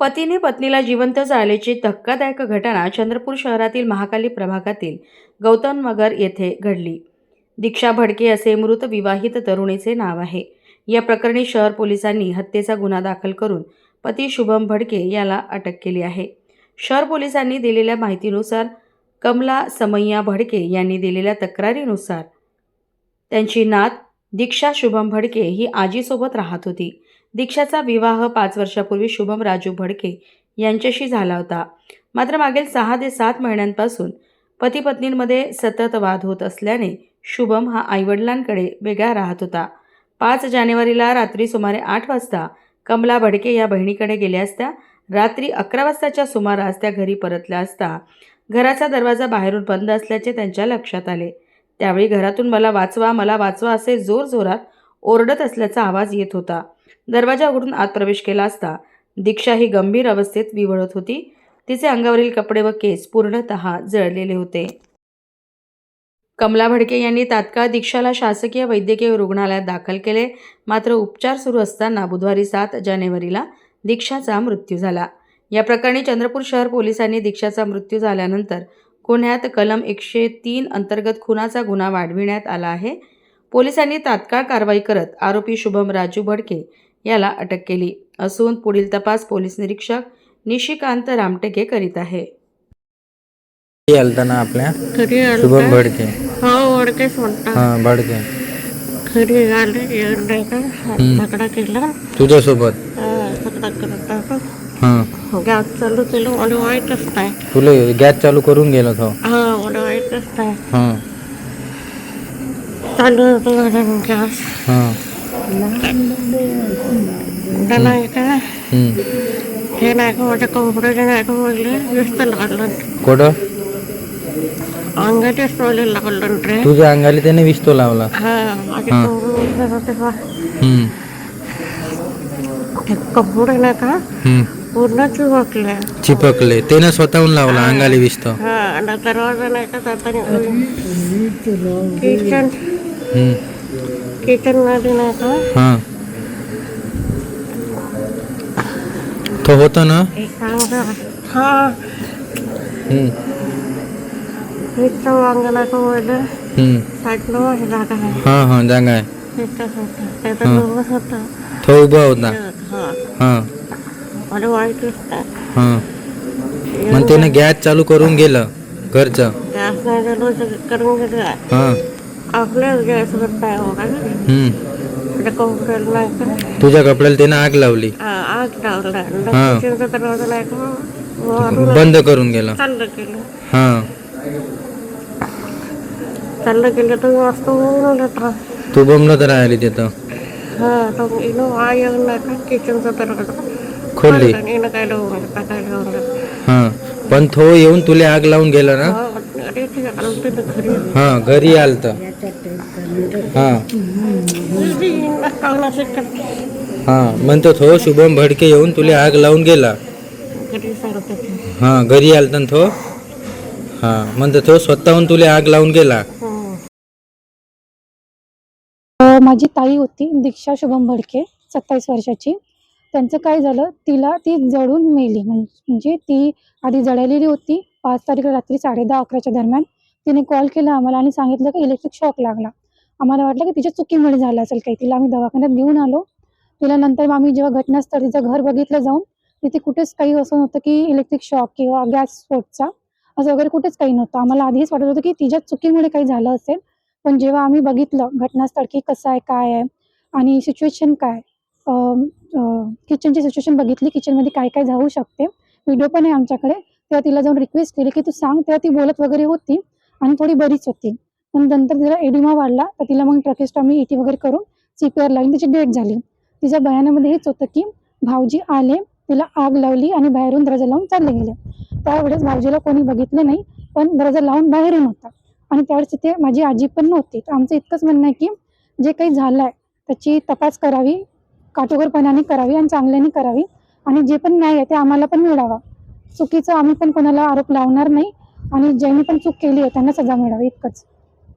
पतीने पत्नीला जिवंत जाळल्याची धक्कादायक घटना चंद्रपूर शहरातील महाकाली प्रभागातील गौतम नगर येथे घडली. दीक्षा भडके असे मृत विवाहित तरुणीचे नाव आहे. या प्रकरणी शहर पोलिसांनी हत्येचा गुन्हा दाखल करून पती शुभम भडके याला अटक केली आहे. शहर पोलिसांनी दिलेल्या माहितीनुसार कमला समय्या भडके यांनी दिलेल्या तक्रारीनुसार त्यांची नात दीक्षा शुभम भडके ही आजीसोबत राहत होती. दीक्षाचा विवाह पाच वर्षापूर्वी शुभम राजू भडके यांच्याशी झाला होता. मात्र मागील सहा ते सात महिन्यांपासून पती पत्नींमध्ये सतत वाद होत असल्याने शुभम हा आईवडिलांकडे वेगळा राहत होता. पाच जानेवारीला रात्री सुमारे आठ वाजता कमला भडके या बहिणीकडे गेल्या असता रात्री अकरा वाजताच्या सुमारास त्या घरी परतल्या असता घराचा दरवाजा बाहेरून बंद असल्याचे त्यांच्या लक्षात आले. त्यावेळी घरातून मला वाचवा मला वाचवा असे जोरजोरात ओरडत असल्याचा आवाज येत होता. दरवाजा उघडून आत प्रवेश केला असता दीक्षा ही गंभीर अवस्थेत विवळत होती. तिचे अंगावरील कपडे व केस पूर्णतः जळलेले होते. कमला भडके यांनी तात्काळ दीक्षाला शासकीय वैद्यकीय रुग्णालयात दाखल केले. मात्र उपचार सुरू असताना बुधवारी सात जानेवारीला दीक्षाचा मृत्यू झाला. या प्रकरणी चंद्रपूर शहर पोलिसांनी दीक्षाचा मृत्यू झाल्यानंतर गुन्ह्यात कलम एकशे तीन अंतर्गत खुनाचा गुन्हा वाढविण्यात आला आहे. पोलिसांनी तात्काळ कारवाई करत आरोपी शुभम राजू भडके याला अटक केली असून पुढील तपास पोलीस निरीक्षक निशिकांत रामटेके करीत आहे. आलता ना आपल्या घरी शुभम भडके. हो ओळखेच म्हणतात हा भडके. घरी आले येऊन नाही का झगडा केला. तुझ्यासोबत? हा, झगडा करत होता. हा गॅस चालू केलं मला वाईटच नाही. तुला गॅस चालू करून गेलो तो हा मला वाईटच नाही. हा चालू माझा गॅस. हा त्याला हम्म. हे नाही का माझ्या कपड्याचे नाही का बोलले व्यस्त लागलं. कुठं अंगाचेच टोले लागलं रे. तुझ्या अंगाला त्याने विस्तो लावला. हा माझे हा. कपडे होते बा. हम्म. ते कपडे नाही का? हम्म. पूर्ण चिवकले चिपकले. त्याने स्वतःहून लावला अंगाला विस्तो. हा दरवाजा नाही का किचन. हम्म. किचनमध्ये नाही का? हा. तो होतो ना? सांगा हा. हम्म. इथं वांगला का. साईडला माझी जागा आहे. हा हा जागा आहे. तो उभा होता. हा. हा मला वाईट दिसतं मग त्याने गॅस चालू करून गेलं घरचं. हा. हम्म. तुझ्या कपड्याला त्याने आग लावली. बंद करून गेला. हा. तू बमलत राहिली तिथं. हा किचनचा दरवाजा. खोलली. येणं काय लावून काय लावून हा. पण तो येऊन तुला आग लावून गेला ना? अरे घरी. हा घरी आलत. हा. कागदाचे करते हा म्हणतो तो शुभम भडके येऊन तुला आग लावून गेला. घरी सांगते ते. हा घरी आलता ना तो? हा म्हणतो तो स्वतःहून तुला आग लावून गेला. अ, माझी ताई होती दीक्षा शुभम भडके सत्तावीस वर्षाची. त्यांचं काय झालं? तिला ती जळून मेली. म्हणजे ती आधी जळलेली होती. पाच तारीख रात्री साडे दहा अकराच्या दरम्यान तिने कॉल केला आम्हाला आणि सांगितलं की इलेक्ट्रिक शॉक लागला. आम्हाला वाटलं की तिच्या चुकीमुळे झालं असेल काही. तिला आम्ही दवाखान्यात घेऊन आलो. तिला नंतर आम्ही जेव्हा घटनास्थळ तिचं घर बघितलं जाऊन तिथे कुठेच काही असं नव्हतं की इलेक्ट्रिक शॉक किंवा गॅस स्फोटचा असं वगैरे कुठेच काही नव्हतं. आम्हाला आधीच वाटत होतं की तिच्या चुकीमुळे काही झालं असेल. पण जेव्हा आम्ही बघितलं घटनास्थळ की कसं आहे काय आहे आणि सिच्युएशन काय किचनची सिच्युएशन बघितली किचनमध्ये काय काय जाऊ शकते. व्हिडिओ पण आहे आमच्याकडे. तेव्हा तिला जाऊन रिक्वेस्ट केली की तू सांग तेव्हा ती बोलत वगैरे होती आणि थोडी बरीच होती. पण नंतर तिला एडिमा वाढला तर तिला मग ट्रकेस्टॉमी इटी वगैरे करून सी पी आर लावून तिची डेट झाली. तिच्या बयानामध्ये हेच होतं की भाऊजी आले तिला आग लावली आणि बाहेरून दरजा लावून चालले गेले. त्यावेळेस भाऊजीला कोणी बघितलं नाही पण दरजा लावून बाहेरून होता. आणि त्यावेळेस तिथे माझी आजी पण नव्हती. तर आमचं इतकंच म्हणणं आहे की जे काही झालं आहे त्याची तपास करावी. काटेकोरपणाने करावी आणि चांगल्याने करावी आणि जे पण न्याय आहे ते आम्हाला पण मिळावा. चुकीचं आम्ही पण कोणाला आरोप लावणार नाही आणि ज्यांनी पण चूक केली आहे त्यांना सजा मिळावी इतकंच.